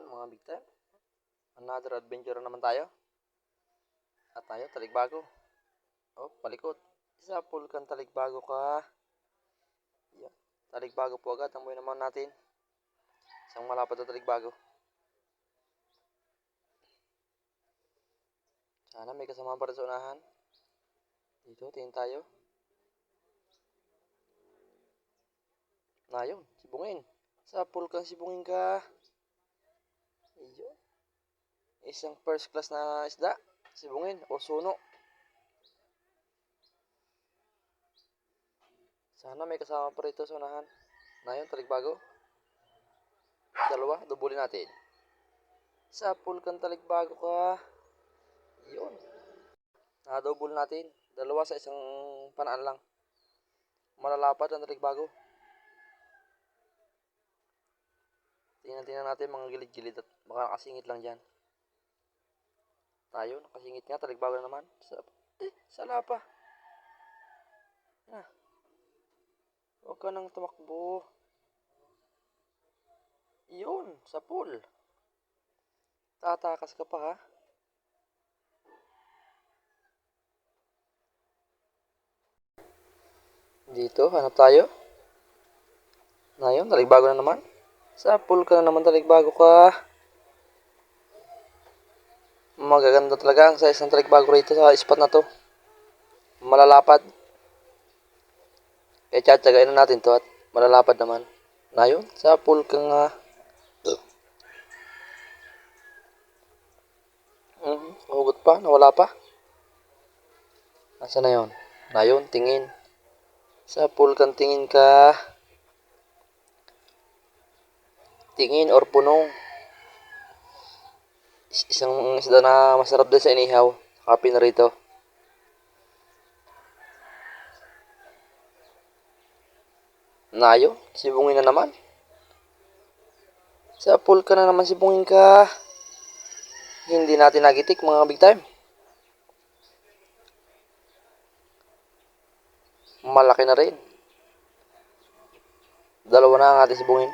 Yun mga big time. Another adventure na naman tayo. At tayo, talikbago. Oh, palikot. Isa pulkan talikbago ka. Yan. Talikbago po agad. Amoy naman natin. Isang malapad na talikbago. Sana may kasama pa rin sa unahan. Dito, tingin tayo. Na yun, sibungin. Sa pulkan sibungin ka. Iyo. Isang first class na isda. Sibungin o suno. Sana may kasama pa rito sa unahan. Na yun, talikbago. Dalawa, dubulin natin. Sa pulkan talikbago ka. Yun. Nadouble natin. Dalawa sa isang panaan lang. Malalapad ang talikbago. Tingnan tingnan natin mga gilid-gilid at baka nakasingit lang dyan. Tayo, nakasingit nga, talikbago na naman. Sa, eh, sala pa. Ah. Huwag ka nang tumakbo. Yun, sa pool. Tatakas ka pa ha. Dito, hanap tayo. Na yun, talikbago na naman. Sa pool ka na naman talikbago ka. Magaganda talaga ang size ng talikbago rito sa spot na to. Malalapad. Kaya tsatsagain na natin to at malalapad naman. Na yun, sa pool ka nga. Mhm, hugot pa, nawala pa. Nasaan na yun? Na yun, tingin. Sa pool kang tingin ka. Tingin or punong. Is- isang isda na masarap din sa inihaw. Kape na rito. Nayo, sibungin na naman. Sa pool ka na naman sibungin ka. Hindi natin nagitik mga big time. Malaki na rin. Dalawa na ang ating sibungin.